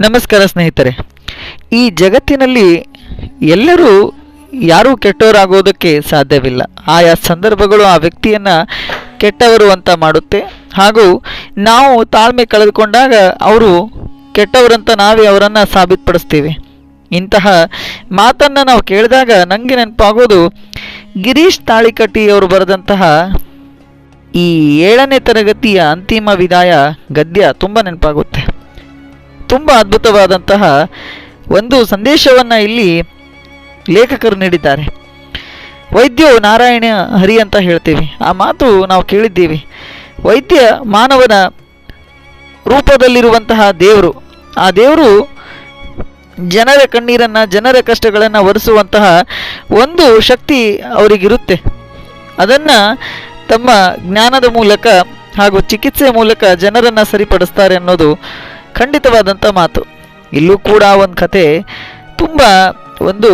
ನಮಸ್ಕಾರ ಸ್ನೇಹಿತರೆ. ಈ ಜಗತ್ತಿನಲ್ಲಿ ಎಲ್ಲರೂ ಯಾರೂ ಕೆಟ್ಟವರಾಗೋದಕ್ಕೆ ಸಾಧ್ಯವಿಲ್ಲ. ಆಯಾ ಸಂದರ್ಭಗಳು ಆ ವ್ಯಕ್ತಿಯನ್ನು ಕೆಟ್ಟವರು ಅಂತ ಮಾಡುತ್ತೆ. ಹಾಗೂ ನಾವು ತಾಳ್ಮೆ ಕಳೆದುಕೊಂಡಾಗ ಅವರು ಕೆಟ್ಟವರಂತ ನಾವೇ ಅವರನ್ನು ಸಾಬೀತುಪಡಿಸ್ತೀವಿ. ಇಂತಹ ಮಾತನ್ನು ನಾವು ಕೇಳಿದಾಗ ನನಗೆ ನೆನಪಾಗೋದು, ಗಿರೀಶ್ ತಾಳಿಕಟ್ಟಿ ಅವರು ಬರೆದಂತಹ ಈ ಏಳನೇ ತರಗತಿಯ ಅಂತಿಮ ವಿದಾಯ ಗದ್ಯ ತುಂಬ ನೆನಪಾಗುತ್ತೆ. ತುಂಬ ಅದ್ಭುತವಾದಂತಹ ಒಂದು ಸಂದೇಶವನ್ನು ಇಲ್ಲಿ ಲೇಖಕರು ನೀಡಿದ್ದಾರೆ. ವೈದ್ಯವು ನಾರಾಯಣ ಹರಿ ಅಂತ ಹೇಳ್ತೀವಿ. ಆ ಮಾತು ನಾವು ಕೇಳಿದ್ದೀವಿ. ವೈದ್ಯ ಮಾನವನ ರೂಪದಲ್ಲಿರುವಂತಹ ದೇವರು. ಆ ದೇವರು ಜನರ ಕಣ್ಣೀರನ್ನು, ಜನರ ಕಷ್ಟಗಳನ್ನು ಒರೆಸುವಂತಹ ಒಂದು ಶಕ್ತಿ ಅವರಿಗಿರುತ್ತೆ. ಅದನ್ನು ತಮ್ಮ ಜ್ಞಾನದ ಮೂಲಕ ಹಾಗೂ ಚಿಕಿತ್ಸೆ ಮೂಲಕ ಜನರನ್ನು ಸರಿಪಡಿಸ್ತಾರೆ ಅನ್ನೋದು ಖಂಡಿತವಾದಂಥ ಮಾತು. ಇಲ್ಲೂ ಕೂಡ ಒಂದು ಕತೆ ತುಂಬ ಒಂದು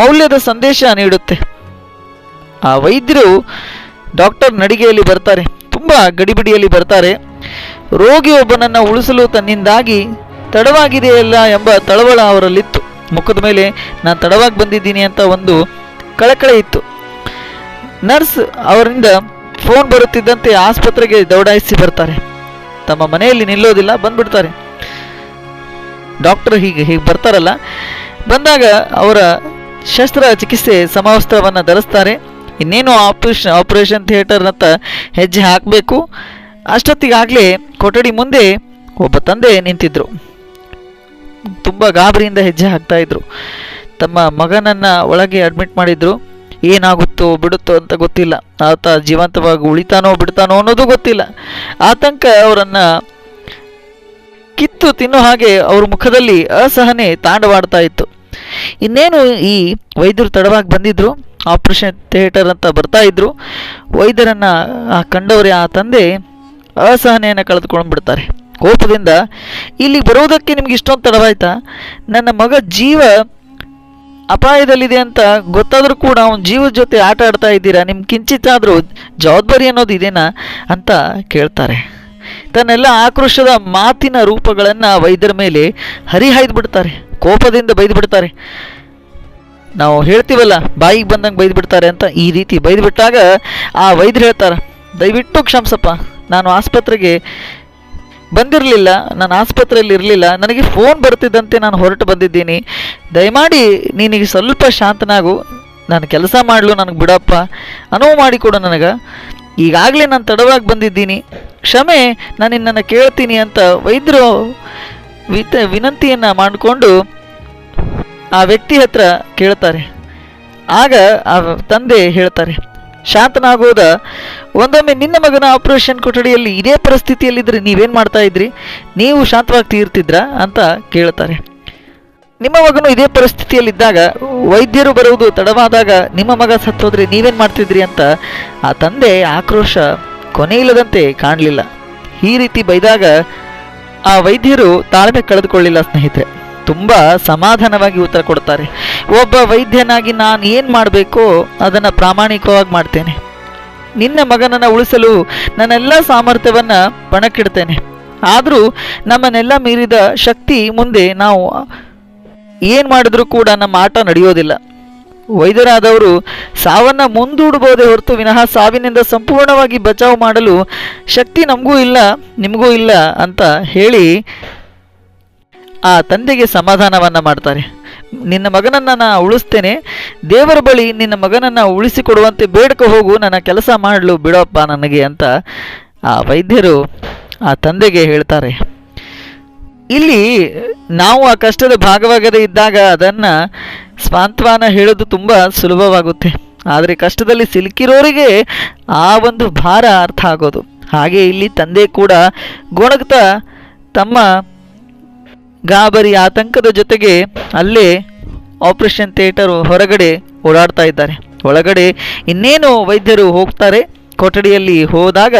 ಮೌಲ್ಯದ ಸಂದೇಶ ನೀಡುತ್ತೆ. ಆ ವೈದ್ಯರು ಡಾಕ್ಟರ್ ನಡಿಗೆಯಲ್ಲಿ ಬರ್ತಾರೆ, ತುಂಬ ಗಡಿಬಿಡಿಯಲ್ಲಿ ಬರ್ತಾರೆ. ರೋಗಿಯೊಬ್ಬನನ್ನು ಉಳಿಸಲು ತನ್ನಿಂದಾಗಿ ತಡವಾಗಿದೆಯಲ್ಲ ಎಂಬ ತಳವಳ ಅವರಲ್ಲಿತ್ತು. ಮುಖದ ಮೇಲೆ ನಾನು ತಡವಾಗಿ ಬಂದಿದ್ದೀನಿ ಅಂತ ಒಂದು ಕಳಕಳೆ ಇತ್ತು. ನರ್ಸ್ ಅವರಿಂದ ಫೋನ್ ಬರುತ್ತಿದ್ದಂತೆ ಆಸ್ಪತ್ರೆಗೆ ದೌಡಾಯಿಸಿ ಬರ್ತಾರೆ. ತಮ್ಮ ಮನೆಯಲ್ಲಿ ನಿಲ್ಲೋದಿಲ್ಲ, ಬಂದ್ಬಿಡ್ತಾರೆ. ಡಾಕ್ಟರ್ ಹೀಗೆ ಹೀಗೆ ಬರ್ತಾರಲ್ಲ. ಬಂದಾಗ ಅವರ ಶಸ್ತ್ರ ಚಿಕಿತ್ಸೆ ಸಮವಸ್ತ್ರವನ್ನು ಧರಿಸ್ತಾರೆ. ಇನ್ನೇನು ಆಪರೇಷನ್ ಆಪರೇಷನ್ ಥಿಯೇಟರ್ನತ್ತ ಹೆಜ್ಜೆ ಹಾಕಬೇಕು. ಅಷ್ಟೊತ್ತಿಗಾಗಲೇ ಕೊಠಡಿ ಮುಂದೆ ಒಬ್ಬ ತಂದೆ ನಿಂತಿದ್ರು. ತುಂಬ ಗಾಬರಿಯಿಂದ ಹೆಜ್ಜೆ ಹಾಕ್ತಾ ಇದ್ರು. ತಮ್ಮ ಮಗನನ್ನು ಒಳಗೆ ಅಡ್ಮಿಟ್ ಮಾಡಿದ್ರು. ಏನಾಗುತ್ತೋ ಬಿಡುತ್ತೋ ಅಂತ ಗೊತ್ತಿಲ್ಲ. ಆತ ಜೀವಂತವಾಗಿ ಉಳಿತಾನೋ ಬಿಡ್ತಾನೋ ಅನ್ನೋದು ಗೊತ್ತಿಲ್ಲ. ಆತಂಕ ಅವರನ್ನು ಕಿತ್ತು ತಿನ್ನೋ ಹಾಗೆ ಅವ್ರ ಮುಖದಲ್ಲಿ ಅಸಹನೆ ತಾಂಡವಾಡ್ತಾ ಇತ್ತು. ಇನ್ನೇನು ಈ ವೈದ್ಯರು ತಡವಾಗಿ ಬಂದಿದ್ರು, ಆಪರೇಷನ್ ಥಿಯೇಟರ್ ಅಂತ ಬರ್ತಾ ಇದ್ರು, ವೈದ್ಯರನ್ನು ಆ ಕಂಡವರೇ, ಆ ತಂದೆ ಅಸಹನೆಯನ್ನು ಕಳೆದುಕೊಂಡು ಬಿಡ್ತಾರೆ. ಕೋಪದಿಂದ ಇಲ್ಲಿ ಬರೋದಕ್ಕೆ ನಿಮ್ಗೆ ಇಷ್ಟೊಂದು ತಡವಾಯ್ತಾ? ನನ್ನ ಮಗ ಜೀವ ಅಪಾಯದಲ್ಲಿದೆ ಅಂತ ಗೊತ್ತಾದರೂ ಕೂಡ ಅವನ ಜೀವದ ಜೊತೆ ಆಟ ಆಡ್ತಾ ಇದ್ದೀರಾ? ನಿಮ್ಗೆ ಕಿಂಚಿತ್ತಾದರೂ ಜವಾಬ್ದಾರಿ ಅನ್ನೋದು ಇದೇನಾ ಅಂತ ಕೇಳ್ತಾರೆ. ತನ್ನೆಲ್ಲ ಆಕ್ರೋಶದ ಮಾತಿನ ರೂಪಗಳನ್ನು ವೈದ್ಯರ ಮೇಲೆ ಹರಿಹಾಯ್ದು ಬಿಡ್ತಾರೆ ಕೋಪದಿಂದ ಬೈದು ಬಿಡ್ತಾರೆ ನಾವು ಹೇಳ್ತೀವಲ್ಲ, ಬಾಯಿಗೆ ಬಂದಂಗೆ ಬೈದು ಬಿಡ್ತಾರೆ ಅಂತ ಈ ರೀತಿ ಬೈದು ಬಿಟ್ಟಾಗ ಆ ವೈದ್ಯರು ಹೇಳ್ತಾರೆ, ದಯವಿಟ್ಟು ಕ್ಷಮಿಸಪ್ಪ, ನಾನು ಆಸ್ಪತ್ರೆಗೆ ಬಂದಿರಲಿಲ್ಲ, ನಾನು ಆಸ್ಪತ್ರೆಯಲ್ಲಿ ಇರಲಿಲ್ಲ, ನನಗೆ ಫೋನ್ ಬರ್ತಿದ್ದಂತೆ ನಾನು ಹೊರಟು ಬಂದಿದ್ದೀನಿ. ದಯಮಾಡಿ ನೀನಿಗೆ ಸ್ವಲ್ಪ ಶಾಂತನಾಗು, ನಾನು ಕೆಲಸ ಮಾಡಲು ನನಗೆ ಬಿಡಪ್ಪ, ಅನುವು ಮಾಡಿಕೊಡು ನನಗೆ. ಈಗಾಗಲೇ ನಾನು ತಡವಾಗಿ ಬಂದಿದ್ದೀನಿ. ಕ್ಷಮೆ, ನಾನು ನಿನ್ನನ್ನು ಕೇಳ್ತೀನಿ ಅಂತ ವೈದ್ಯರು ವಿತ, ವಿನಂತಿಯನ್ನು ಮಾಡಿಕೊಂಡು ಆ ವ್ಯಕ್ತಿ ಹತ್ರ ಕೇಳ್ತಾರೆ. ಆಗ ಆ ತಂದೆ ಹೇಳ್ತಾರೆ ಶಾಂತನಾಗೋದ, ಒಂದೊಮ್ಮೆ ನಿನ್ನ ಮಗನ ಆಪರೇಷನ್ ಕೊಠಡಿಯಲ್ಲಿ ಇದೇ ಪರಿಸ್ಥಿತಿಯಲ್ಲಿದ್ದರೆ ನೀವೇನು ಮಾಡ್ತಾ ಇದ್ರಿ? ನೀವು ಶಾಂತವಾಗಿ ತೀರ್ತಿದ್ರಾ ಅಂತ ಕೇಳ್ತಾರೆ. ನಿಮ್ಮ ಮಗನು ಇದೇ ಪರಿಸ್ಥಿತಿಯಲ್ಲಿದ್ದಾಗ, ವೈದ್ಯರು ಬರುವುದು ತಡವಾದಾಗ ನಿಮ್ಮ ಮಗ ಸತ್ತೋದ್ರೆ ನೀವೇನು ಮಾಡ್ತಿದ್ರಿ ಅಂತ ಆ ತಂದೆ ಆಕ್ರೋಶ ಕೊನೆಯಿಲ್ಲದಂತೆ ಕಾಣಲಿಲ್ಲ. ಈ ರೀತಿ ಬೈದಾಗ ಆ ವೈದ್ಯರು ತಾಳ್ಮೆ ಕಳೆದುಕೊಳ್ಳಿಲ್ಲ ಸ್ನೇಹಿತರೆ. ತುಂಬ ಸಮಾಧಾನವಾಗಿ ಉತ್ತರ ಕೊಡ್ತಾರೆ. ಒಬ್ಬ ವೈದ್ಯನಾಗಿ ನಾನು ಏನು ಮಾಡಬೇಕೋ ಅದನ್ನು ಪ್ರಾಮಾಣಿಕವಾಗಿ ಮಾಡ್ತೇನೆ. ನಿನ್ನ ಮಗನನ್ನು ಉಳಿಸಲು ನನ್ನೆಲ್ಲ ಸಾಮರ್ಥ್ಯವನ್ನು ಪಣಕ್ಕಿಡ್ತೇನೆ. ಆದರೂ ನಮ್ಮನ್ನೆಲ್ಲ ಮೀರಿದ ಶಕ್ತಿ ಮುಂದೆ ನಾವು ಏನು ಮಾಡಿದ್ರೂ ಕೂಡ ನಮ್ಮ ಆಟ ನಡೆಯೋದಿಲ್ಲ. ವೈದ್ಯರಾದವರು ಸಾವನ್ನು ಮುಂದೂಡಬಹುದೇ ಹೊರತು ವಿನಃ ಸಾವಿನಿಂದ ಸಂಪೂರ್ಣವಾಗಿ ಬಚಾವ್ ಮಾಡಲು ಶಕ್ತಿ ನಮಗೂ ಇಲ್ಲ, ನಿಮಗೂ ಇಲ್ಲ ಅಂತ ಹೇಳಿ ಆ ತಂದೆಗೆ ಸಮಾಧಾನವನ್ನು ಮಾಡ್ತಾರೆ. ನಿನ್ನ ಮಗನನ್ನು ನಾನು ಉಳಿಸ್ತೇನೆ, ದೇವರ ಬಳಿ ನಿನ್ನ ಮಗನನ್ನು ಉಳಿಸಿಕೊಡುವಂತೆ ಬೇಡಕ್ಕೆ ಹೋಗು, ನನ್ನ ಕೆಲಸ ಮಾಡಲು ಬಿಡಪ್ಪ ನನಗೆ ಅಂತ ಆ ವೈದ್ಯರು ಆ ತಂದೆಗೆ ಹೇಳ್ತಾರೆ. ಇಲ್ಲಿ ನಾವು ಆ ಕಷ್ಟದ ಭಾಗವಾಗದೇ ಇದ್ದಾಗ ಅದನ್ನು ಸ್ವಾಂತ್ವಾನ ಹೇಳೋದು ತುಂಬ ಸುಲಭವಾಗುತ್ತೆ. ಆದರೆ ಕಷ್ಟದಲ್ಲಿ ಸಿಲುಕಿರೋರಿಗೆ ಆ ಒಂದು ಭಾರ ಅರ್ಥ ಆಗೋದು. ಹಾಗೆ ಇಲ್ಲಿ ತಂದೆ ಕೂಡ ಗೊಣಗ್ತಾ ತಮ್ಮ ಗಾಬರಿ ಆತಂಕದ ಜೊತೆಗೆ ಅಲ್ಲೇ ಆಪರೇಷನ್ ಥಿಯೇಟರ್ ಹೊರಗಡೆ ಓಡಾಡ್ತಾ ಇದ್ದಾರೆ. ಒಳಗಡೆ ಇನ್ನೇನು ವೈದ್ಯರು ಹೋಗ್ತಾರೆ. ಕೊಠಡಿಯಲ್ಲಿ ಹೋದಾಗ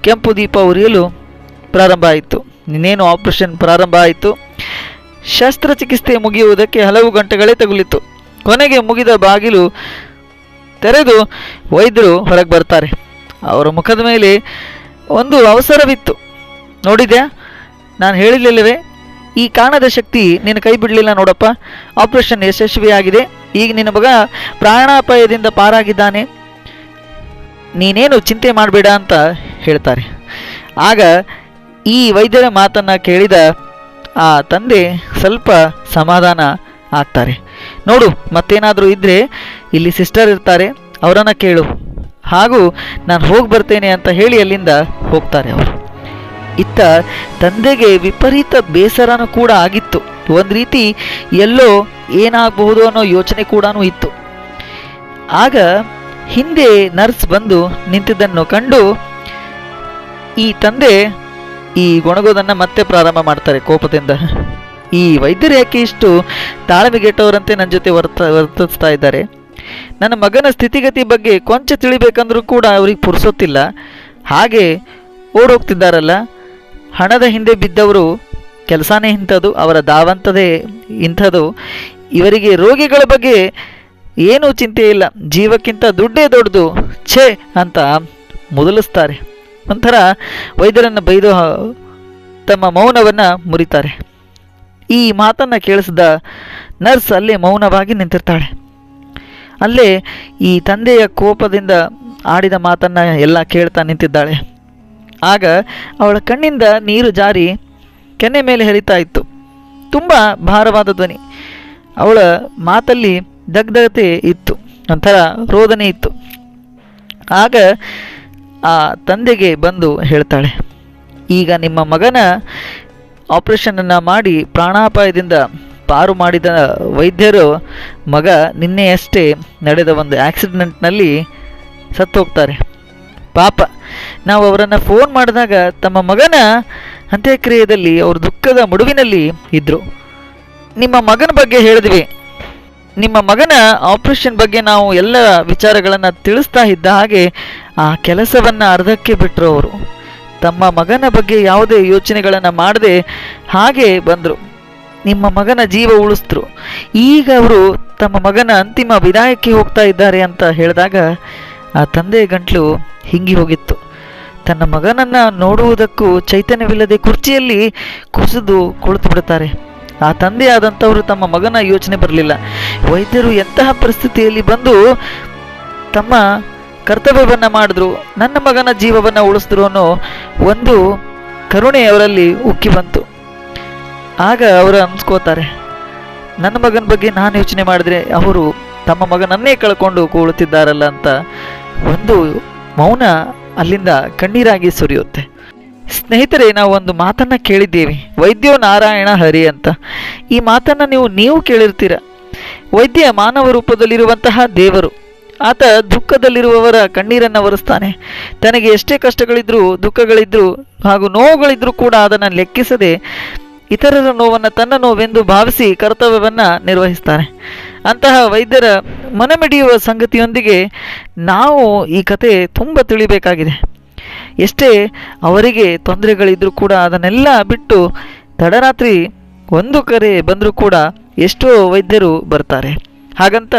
ಕೆಂಪು ದೀಪ ಉರಿಯಲು ಪ್ರಾರಂಭ ಆಯಿತು. ಇನ್ನೇನು ಆಪರೇಷನ್ ಪ್ರಾರಂಭ ಆಯಿತು. ಶಸ್ತ್ರಚಿಕಿತ್ಸೆ ಮುಗಿಯುವುದಕ್ಕೆ ಹಲವು ಗಂಟೆಗಳೇ ತಗುಲಿತು. ಕೊನೆಗೆ ಮುಗಿದ ಬಾಗಿಲು ತೆರೆದು ವೈದ್ಯರು ಹೊರಗೆ ಬರ್ತಾರೆ. ಅವರ ಮುಖದ ಮೇಲೆ ಒಂದು ಅವಸರವಿತ್ತು. ನೋಡಿದ್ಯಾ? ನಾನು ಹೇಳಿರ್ಲಿಲ್ಲವೇ ಈ ಕಾಣದ ಶಕ್ತಿ ನಿನ್ನ ಕೈ ಬಿಡಲಿಲ್ಲ ನೋಡಪ್ಪ. ಆಪರೇಷನ್ ಯಶಸ್ವಿಯಾಗಿದೆ. ಈಗ ನಿನ್ನ ಮಗ ಪ್ರಾಣಾಪಾಯದಿಂದ ಪಾರಾಗಿದ್ದಾನೆ. ನೀನೇನು ಚಿಂತೆ ಮಾಡಬೇಡ ಅಂತ ಹೇಳ್ತಾರೆ. ಆಗ ಈ ವೈದ್ಯರ ಮಾತನ್ನು ಕೇಳಿದ ಆ ತಂದೆ ಸ್ವಲ್ಪ ಸಮಾಧಾನ ಆಗ್ತಾರೆ. ನೋಡು, ಮತ್ತೇನಾದರೂ ಇದ್ದರೆ ಇಲ್ಲಿ ಸಿಸ್ಟರ್ ಇರ್ತಾರೆ, ಅವರನ್ನು ಕೇಳು. ಹಾಗೂ ನಾನು ಹೋಗಿ ಬರ್ತೇನೆ ಅಂತ ಹೇಳಿ ಅಲ್ಲಿಂದ ಹೋಗ್ತಾರೆ ಅವರು. ಇತ್ತ ತಂದೆಗೆ ವಿಪರೀತ ಬೇಸರನೂ ಕೂಡ ಆಗಿತ್ತು. ಒಂದು ರೀತಿ ಎಲ್ಲೋ ಏನಾಗಬಹುದು ಅನ್ನೋ ಯೋಚನೆ ಕೂಡ ಇತ್ತು. ಆಗ ಹಿಂದೆ ನರ್ಸ್ ಬಂದು ನಿಂತಿದ್ದನ್ನು ಕಂಡು ಈ ತಂದೆ ಈ ಗೊಣಗೋದನ್ನು ಮತ್ತೆ ಪ್ರಾರಂಭ ಮಾಡ್ತಾರೆ ಕೋಪದಿಂದ. ಈ ವೈದ್ಯರು ಯಾಕೆ ಇಷ್ಟು ತಾಳ್ಮೆಗೆಟ್ಟವರಂತೆ ನನ್ನ ಜೊತೆ ವರ್ತ, ವರ್ತಿಸ್ತಾ ಇದ್ದಾರೆ. ನನ್ನ ಮಗನ ಸ್ಥಿತಿಗತಿ ಬಗ್ಗೆ ಕೊಂಚ ತಿಳಿಬೇಕಂದ್ರೂ ಕೂಡ ಅವ್ರಿಗೆ ಪುರ್ಸೊತ್ತಿಲ್ಲ. ಹಾಗೆ ಓಡೋಗ್ತಿದ್ದಾರಲ್ಲ. ಹಣದ ಹಿಂದೆ ಬಿದ್ದವರು ಕೆಲಸನೇ ಇಂಥದ್ದು, ಅವರ ದಾವಂತದೇ ಇಂಥದ್ದು. ಇವರಿಗೆ ರೋಗಿಗಳ ಬಗ್ಗೆ ಏನೂ ಚಿಂತೆ ಇಲ್ಲ. ಜೀವಕ್ಕಿಂತ ದುಡ್ಡೇ ದೊಡ್ಡದು. ಛೇ ಅಂತ ಮೊದಲಿಸ್ತಾರೆ. ಒಂಥರ ವೈದ್ಯರನ್ನು ಬೈದು ತಮ್ಮ ಮೌನವನ್ನು ಮುರಿತಾರೆ. ಈ ಮಾತನ್ನು ಕೇಳಿಸಿದ ನರ್ಸ್ ಅಲ್ಲೇ ಮೌನವಾಗಿ ನಿಂತಿರ್ತಾಳೆ. ಅಲ್ಲೇ ಈ ತಂದೆಯ ಕೋಪದಿಂದ ಆಡಿದ ಮಾತನ್ನು ಎಲ್ಲ ಕೇಳ್ತಾ ನಿಂತಿದ್ದಾಳೆ. ಆಗ ಅವಳ ಕಣ್ಣಿಂದ ನೀರು ಜಾರಿ ಕೆನ್ನೆ ಮೇಲೆ ಹರಿತಾ ಇತ್ತು. ತುಂಬ ಭಾರವಾದ ಧ್ವನಿ. ಅವಳ ಮಾತಲ್ಲಿ ದಗ್ಧತೆ ಇತ್ತು. ಒಂಥರ ರೋದನೆ ಇತ್ತು. ಆಗ ಆ ತಂದೆಗೆ ಬಂದು ಹೇಳ್ತಾಳೆ, ಈಗ ನಿಮ್ಮ ಮಗನ ಆಪರೇಷನನ್ನು ಮಾಡಿ ಪ್ರಾಣಾಪಾಯದಿಂದ ಪಾರು ಮಾಡಿದ ವೈದ್ಯರು ಮಗ ನಿನ್ನೆಯಷ್ಟೇ ನಡೆದ ಒಂದು ಆಕ್ಸಿಡೆಂಟ್ನಲ್ಲಿ ಸತ್ತೋಗ್ತಾರೆ. ಪಾಪ. ನಾವು ಅವರನ್ನು ಫೋನ್ ಮಾಡಿದಾಗ ತಮ್ಮ ಮಗನ ಅಂತ್ಯಕ್ರಿಯೆಯಲ್ಲಿ ಅವ್ರ ದುಃಖದ ಮುಡುವಿನಲ್ಲಿ ಇದ್ದರು ನಿಮ್ಮ ಮಗನ ಬಗ್ಗೆ ಹೇಳಿದ್ವಿ. ನಿಮ್ಮ ಮಗನ ಆಪರೇಷನ್ ಬಗ್ಗೆ ನಾವು ಎಲ್ಲ ವಿಚಾರಗಳನ್ನು ತಿಳಿಸ್ತಾ ಇದ್ದ ಹಾಗೆ ಆ ಕೆಲಸವನ್ನು ಅರ್ಧಕ್ಕೆ ಬಿಟ್ಟರು ಅವರು. ತಮ್ಮ ಮಗನ ಬಗ್ಗೆ ಯಾವುದೇ ಯೋಚನೆಗಳನ್ನು ಮಾಡದೆ ಹಾಗೆ ಬಂದರು. ನಿಮ್ಮ ಮಗನ ಜೀವ ಉಳಿಸ್ತರು ಈಗ ಅವರು ತಮ್ಮ ಮಗನ ಅಂತಿಮ ವಿದಾಯಕ್ಕೆ ಹೋಗ್ತಾ ಇದ್ದಾರೆ ಅಂತ ಹೇಳಿದಾಗ ಆ ತಂದೆಯ ಗಂಟ್ಲು ಹಿಂಗಿ ಹೋಗಿತ್ತು. ತನ್ನ ಮಗನನ್ನ ನೋಡುವುದಕ್ಕೂ ಚೈತನ್ಯವಿಲ್ಲದೆ ಕುರ್ಚಿಯಲ್ಲಿ ಕುಸಿದು ಕುಳಿತು ಬಿಡುತ್ತಾರೆ. ಆ ತಂದೆ ಆದಂಥವರು ತಮ್ಮ ಮಗನ ಯೋಚನೆ ಬರಲಿಲ್ಲ. ವೈದ್ಯರು ಎಂತಹ ಪರಿಸ್ಥಿತಿಯಲ್ಲಿ ಬಂದು ತಮ್ಮ ಕರ್ತವ್ಯವನ್ನು ಮಾಡಿದ್ರು, ನನ್ನ ಮಗನ ಜೀವವನ್ನು ಉಳಿಸಿದ್ರು ಅನ್ನೋ ಒಂದು ಕರುಣೆ ಅವರಲ್ಲಿ ಉಕ್ಕಿ ಬಂತು. ಆಗ ಅವರು ಅನ್ಸ್ಕೋತಾರೆ, ನನ್ನ ಮಗನ ಬಗ್ಗೆ ನಾನು ಯೋಚನೆ ಮಾಡಿದ್ರೆ ಅವರು ತಮ್ಮ ಮಗನನ್ನೇ ಕಳ್ಕೊಂಡು ಕೂಳುತ್ತಿದ್ದಾರಲ್ಲ ಅಂತ ಒಂದು ಮೌನ ಅಲ್ಲಿಂದ ಕಣ್ಣೀರಾಗಿ ಸುರಿಯುತ್ತೆ. ಸ್ನೇಹಿತರೆ ನಾವು ಒಂದು ಮಾತನ್ನ ಕೇಳಿದ್ದೀವಿ. ವೈದ್ಯೋ ನಾರಾಯಣ ಹರಿ ಅಂತ. ಈ ಮಾತನ್ನ ನೀವು ನೀವು ಕೇಳಿರ್ತೀರ. ವೈದ್ಯ ಮಾನವ ರೂಪದಲ್ಲಿರುವಂತಹ ದೇವರು. ಆತ ದುಃಖದಲ್ಲಿರುವವರ ಕಣ್ಣೀರನ್ನು ಒರೆಸ್ತಾನೆ. ತನಗೆ ಎಷ್ಟೇ ಕಷ್ಟಗಳಿದ್ದರೂ ದುಃಖಗಳಿದ್ದರೂ ಹಾಗೂ ನೋವುಗಳಿದ್ದರೂ ಕೂಡ ಅದನ್ನು ಲೆಕ್ಕಿಸದೆ ಇತರರ ನೋವನ್ನು ತನ್ನ ನೋವೆಂದು ಭಾವಿಸಿ ಕರ್ತವ್ಯವನ್ನು ನಿರ್ವಹಿಸ್ತಾರೆ ಅಂತಹ ವೈದ್ಯರ ಮನಮಿಡಿಯುವ ಸಂಗತಿಯೊಂದಿಗೆ ನಾವು ಈ ಕತೆ ತುಂಬ ತಿಳಿಬೇಕಾಗಿದೆ. ಎಷ್ಟೇ ಅವರಿಗೆ ತೊಂದರೆಗಳಿದ್ರೂ ಕೂಡ ಅದನ್ನೆಲ್ಲ ಬಿಟ್ಟು ತಡರಾತ್ರಿ ಒಂದು ಕರೆ ಬಂದರೂ ಕೂಡ ಎಷ್ಟೋ ವೈದ್ಯರು ಬರ್ತಾರೆ. ಹಾಗಂತ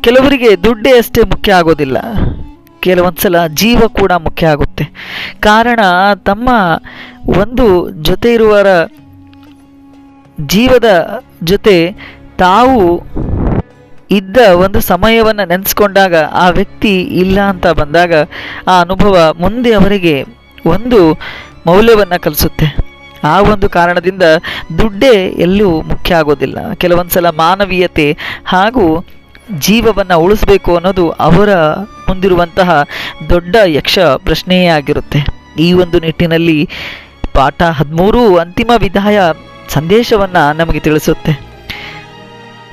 ಕೆಲವರಿಗೆ ದುಡ್ಡೇ ಅಷ್ಟೇ ಮುಖ್ಯ ಆಗೋದಿಲ್ಲ. ಕೆಲವೊಂದು ಸಲ ಜೀವ ಕೂಡ ಮುಖ್ಯ ಆಗುತ್ತೆ. ಕಾರಣ ತಮ್ಮ ಒಂದು ಜೊತೆ ಇರುವರ ಜೀವದ ಜೊತೆ ತಾವು ಇದ್ದ ಒಂದು ಸಮಯವನ್ನು ನೆನೆಸ್ಕೊಂಡಾಗ ಆ ವ್ಯಕ್ತಿ ಇಲ್ಲ ಅಂತ ಬಂದಾಗ ಆ ಅನುಭವ ಮುಂದೆ ಅವರಿಗೆ ಒಂದು ಮೌಲ್ಯವನ್ನು ಕಲಿಸುತ್ತೆ. ಆ ಒಂದು ಕಾರಣದಿಂದ ದುಡ್ಡೇ ಎಲ್ಲೂ ಮುಖ್ಯ ಆಗೋದಿಲ್ಲ. ಕೆಲವೊಂದು ಸಲ ಮಾನವೀಯತೆ ಹಾಗೂ ಜೀವವನ್ನು ಉಳಿಸ್ಬೇಕು ಅನ್ನೋದು ಅವರ ಮುಂದಿರುವಂತಹ ದೊಡ್ಡ ಯಕ್ಷ ಪ್ರಶ್ನೆಯೇ ಆಗಿರುತ್ತೆ. ಈ ಒಂದು ನಿಟ್ಟಿನಲ್ಲಿ ಪಾಠ ಹದಿಮೂರು ಅಂತಿಮ ವಿದಾಯ ಸಂದೇಶವನ್ನು ನಮಗೆ ತಿಳಿಸುತ್ತೆ.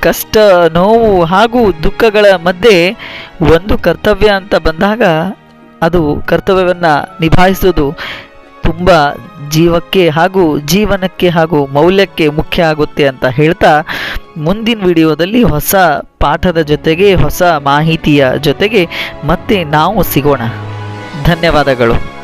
ಕಷ್ಟ, ನೋವು ಹಾಗೂ ದುಃಖಗಳ ಮಧ್ಯೆ ಒಂದು ಕರ್ತವ್ಯ ಅಂತ ಬಂದಾಗ ಅದು ಕರ್ತವ್ಯವನ್ನು ನಿಭಾಯಿಸೋದು ತುಂಬ ಜೀವಕ್ಕೆ ಹಾಗೂ ಜೀವನಕ್ಕೆ ಹಾಗೂ ಮೌಲ್ಯಕ್ಕೆ ಮುಖ್ಯ ಆಗುತ್ತೆ ಅಂತ ಹೇಳ್ತಾ ಮುಂದಿನ ವಿಡಿಯೋದಲ್ಲಿ ಹೊಸ ಪಾಠದ ಜೊತೆಗೆ ಹೊಸ ಮಾಹಿತಿಯ ಜೊತೆಗೆ ಮತ್ತೆ ನಾವು ಸಿಗೋಣ. ಧನ್ಯವಾದಗಳು.